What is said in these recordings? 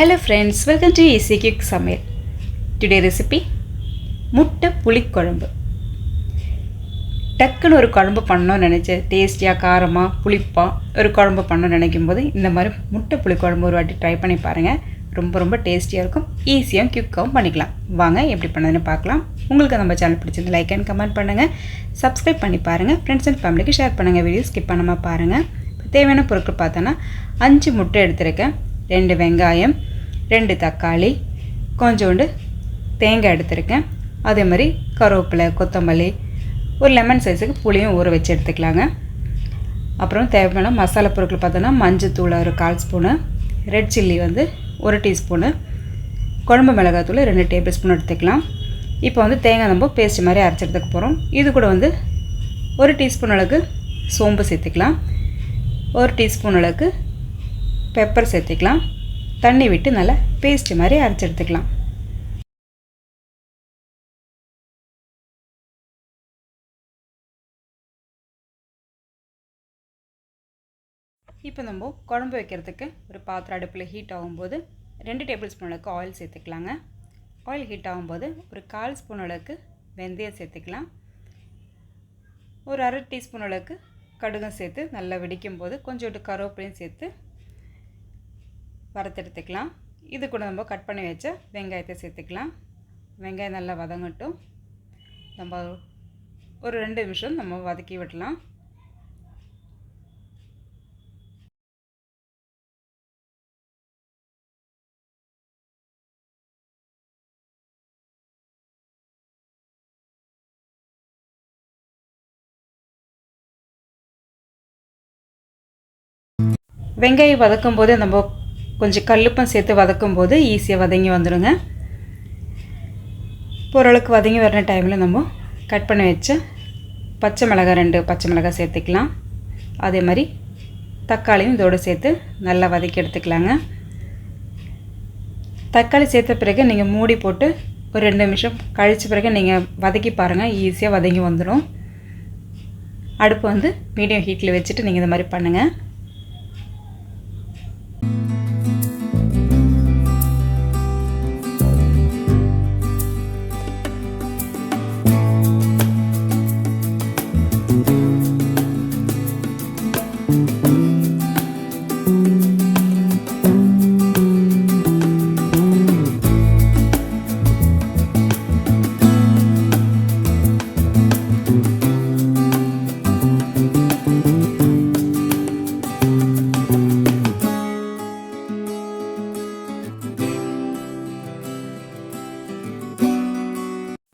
Hello friends welcome to easy kick சமையல் today recipe முட்டை புளிக்குழம்பு. டக்குன்னு ஒரு குழம்பு பண்ணணும்னு நினச்சேன் டேஸ்டியாக காரமாக புளிப்பாக ஒரு குழம்பு பண்ணணும்னு நினைக்கும் போது இந்த மாதிரி முட்டை புளிக்குழம்பு ஒரு வாட்டி ட்ரை பண்ணி பாருங்கள் ரொம்ப ரொம்ப டேஸ்டியாக இருக்கும். ஈஸியாகவும் குயிக்காகவும் பண்ணிக்கலாம். வாங்க எப்படி பண்ணதுன்னு பார்க்கலாம். உங்களுக்கு நம்ம சேனல் பிடிச்சிருந்து லைக் அண்ட் கமெண்ட் பண்ணுங்கள் சப்ஸ்கிரைப் பண்ணி பாருங்கள் ஃப்ரெண்ட்ஸ் அண்ட் ஃபேமிலிக்கு ஷேர் பண்ணுங்கள் வீடியோ ஸ்கிப் பண்ணாமல் பாருங்கள் தேவையான பொருட்கள் பார்த்தோன்னா அஞ்சு முட்டை எடுத்திருக்கேன். ரெண்டு வெங்காயம் ரெண்டு தக்காளி கொஞ்சோண்டு தேங்காய் எடுத்திருக்கேன். அதே மாதிரி கருவேப்பிலை கொத்தமல்லி ஒரு லெமன் சைஸுக்கு புளியும் ஊற வச்சு எடுத்துக்கலாங்க. அப்புறம் தேவையான மசாலா பொருட்கள் பார்த்தோன்னா மஞ்சத்தூள் ஒரு கால் ஸ்பூனு ரெட் சில்லி வந்து ஒரு டீஸ்பூனு குழம்பு மிளகாத்தூள் ரெண்டு டேபிள் ஸ்பூன் எடுத்துக்கலாம். இப்போ வந்து தேங்காய் நம்ம பேஸ்ட் மாதிரி அரைச்சி எடுத்துக்க போகிறோம் இது கூட வந்து ஒரு டீஸ்பூன் அளவுக்கு சோம்பு சேர்த்துக்கலாம். ஒரு டீஸ்பூன் அளவுக்கு பெப்பர் சேர்த்துக்கலாம். தண்ணி விட்டு நல்லா பேஸ்ட் மாதிரி அரைச்சி எடுத்துக்கலாம். இப்போ நம்ம குழம்பு வைக்கிறதுக்கு ஒரு பாத்திரம் அடுப்பில் ஹீட் ஆகும்போது ரெண்டு டேபிள் ஸ்பூன் அளவுக்கு ஆயில் சேர்த்துக்கலாங்க. ஆயில் ஹீட் ஆகும்போது ஒரு கால் ஸ்பூன் அளவுக்கு வெந்தயம் சேர்த்துக்கலாம். ஒரு அரை டீஸ்பூன் அளவுக்கு கடுகும் சேர்த்து நல்லா வெடிக்கும் போது கொஞ்சோண்டு கருவேப்பிலையும் சேர்த்து வறுத்தெடுத்துக்கலாம். இது கூட நம்ம கட் பண்ணி வச்ச வெங்காயத்தை சேர்த்துக்கலாம். வெங்காயம் நல்லா வதங்கட்டும். நம்ம ஒரு ரெண்டு நிமிஷம் நம்ம வதக்கி விடலாம். வெங்காயம் வதக்கும் போது நம்ம கொஞ்சம் கல்லுப்பம் சேர்த்து வதக்கும் போது ஈஸியாக வதங்கி வந்துடுங்க ஓரளவுக்கு வதங்கி வர்ற டைமில் நம்ம கட் பண்ணி வச்ச பச்சை மிளகாய் ரெண்டு பச்சை மிளகாய் சேர்த்துக்கலாம். அதே மாதிரி தக்காளியும் இதோடு சேர்த்து நல்லா வதக்கி எடுத்துக்கலாங்க. தக்காளி சேர்த்த பிறகு நீங்கள் மூடி போட்டு ஒரு ரெண்டு நிமிஷம் கழித்த பிறகு நீங்கள் வதக்கி பாருங்கள் ஈஸியாக வதங்கி வந்துடும் அடுப்பு வந்து மீடியம் ஹீட்டில் வச்சுட்டு நீங்கள் இந்த மாதிரி பண்ணுங்கள்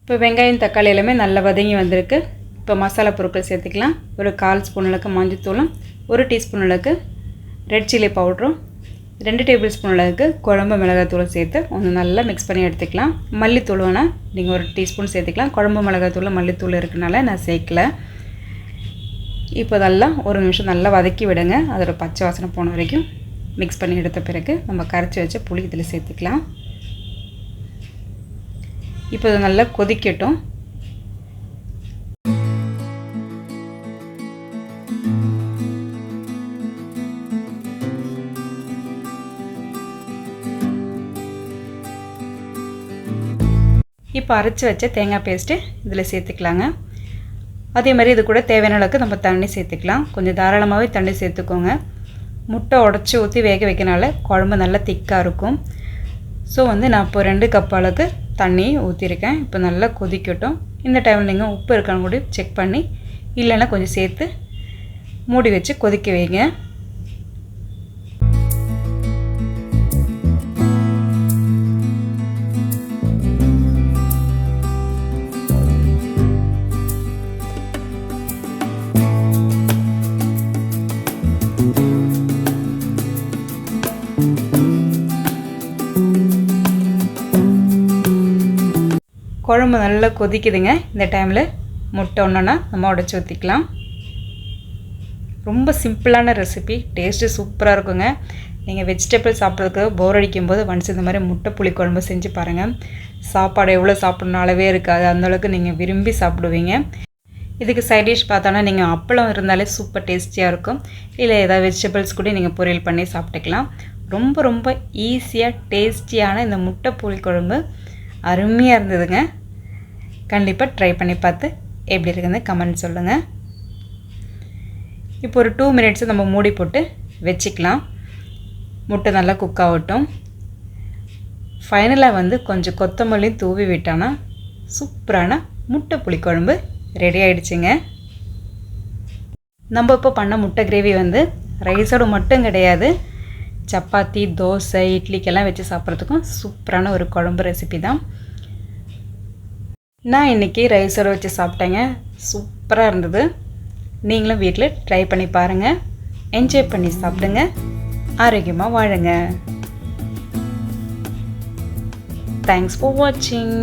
இப்போ வெங்காயம் தக்காளி எல்லாமே நல்லா வதங்கி வந்திருக்கு. இப்போ மசாலா பொருட்கள் சேர்த்துக்கலாம். ஒரு கால் ஸ்பூன் அளவுக்கு மஞ்சத்தூளும் ஒரு டீஸ்பூன் அளவுக்கு ரெட் சில்லி பவுட்ரும் ரெண்டு டேபிள் ஸ்பூன் அளவுக்கு குழம்பு மிளகாத்தூளும் சேர்த்து ஒன்று நல்லா மிக்ஸ் பண்ணி எடுத்துக்கலாம். மல்லித்தூள் வேணால் நீங்கள் ஒரு டீஸ்பூன் சேர்த்துக்கலாம். குழம்பு மிளகாத்தூள் மல்லித்தூள் இருக்கனால நான் சேர்க்கல. இப்போ நல்லா ஒரு நிமிஷம் நல்லா வதக்கி விடுங்க. அதோடய பச்சை வாசனை போன வரைக்கும் மிக்ஸ் பண்ணி எடுத்த பிறகு நம்ம கரைச்சி வச்ச புளி இதில் சேர்த்துக்கலாம். இப்போ இது நல்லா கொதிக்கட்டும். இப்போ அரைச்சி வச்ச தேங்காய் பேஸ்ட்டு இதில் சேர்த்துக்கலாங்க. அதே மாதிரி இது கூட தேவையான அளவுக்கு நம்ம தண்ணி சேர்த்துக்கலாம். கொஞ்சம் தாராளமாகவே தண்ணி சேர்த்துக்கோங்க. முட்டை உடச்சி ஊற்றி வேக வைக்கனால குழம்பு நல்லா திக்காக இருக்கும். ஸோ வந்து நான் இப்போ ரெண்டு கப் அளவுக்கு தண்ணி ஊற்றிருக்கேன் இப்போ நல்லா கொதிக்கட்டும். இந்த டைமில் நீங்கள் உப்பு இருக்கான்னு கூட செக் பண்ணி இல்லைன்னா கொஞ்சம் சேர்த்து மூடி வச்சு கொதிக்க வைங்க. குழம்பு நல்லா கொதிக்குதுங்க. இந்த டைமில் முட்டை ஒன்றுனா நம்ம உடச்சி ஊற்றிக்கலாம் ரொம்ப சிம்பிளான ரெசிபி டேஸ்ட்டு சூப்பராக இருக்குங்க. நீங்கள் வெஜிடபிள் சாப்பிட்றதுக்கு போர் அடிக்கும் போது ஒன்ஸ் இந்த மாதிரி முட்டை புளி குழம்பு செஞ்சு பாருங்கள் சாப்பாடு எவ்வளோ சாப்பிட்ணும் அளவே இருக்காது. அந்தளவுக்கு நீங்கள் விரும்பி சாப்பிடுவீங்க. இதுக்கு சைட் டிஷ் பார்த்தோன்னா நீங்கள் அப்பளம் இருந்தாலே சூப்பர் டேஸ்டியாக இருக்கும். இல்லை ஏதாவது வெஜிடபிள்ஸ் கூட நீங்கள் பொரியல் பண்ணி சாப்பிட்டுக்கலாம். ரொம்ப ரொம்ப ஈஸியாக டேஸ்டியான இந்த முட்டை புளிக்குழம்பு அருமையாக இருந்ததுங்க. கண்டிப்பாக ட்ரை பண்ணி பார்த்து எப்படி இருக்குதுன்னு கமெண்ட் சொல்லுங்கள் இப்போ ஒரு டூ மினிட்ஸு நம்ம மூடி போட்டு வச்சுக்கலாம். முட்டை நல்லா குக் ஆகட்டும். ஃபைனலாக வந்து கொஞ்சம் கொத்தமல்லியும் தூவி விட்டோன்னா சூப்பரான முட்டை புளிக்குழம்பு ரெடி ஆகிடுச்சிங்க நம்ம இப்போ பண்ண முட்டை கிரேவி வந்து ரைஸோடு மட்டும் கிடையாது. சப்பாத்தி தோசை இட்லிக்கெல்லாம் வச்சு சாப்பிட்றதுக்கும் சூப்பரான ஒரு குழம்பு ரெசிபி தான். நான் இன்றைக்கி ரைஸோடு வச்சு சாப்பிட்டேங்க. சூப்பராக இருந்தது. நீங்களும் வீட்டில் ட்ரை பண்ணி பாருங்கள் என்ஜாய் பண்ணி சாப்பிடுங்க. ஆரோக்கியமாக வாழுங்க. தேங்க்ஸ் ஃபார் வாட்சிங்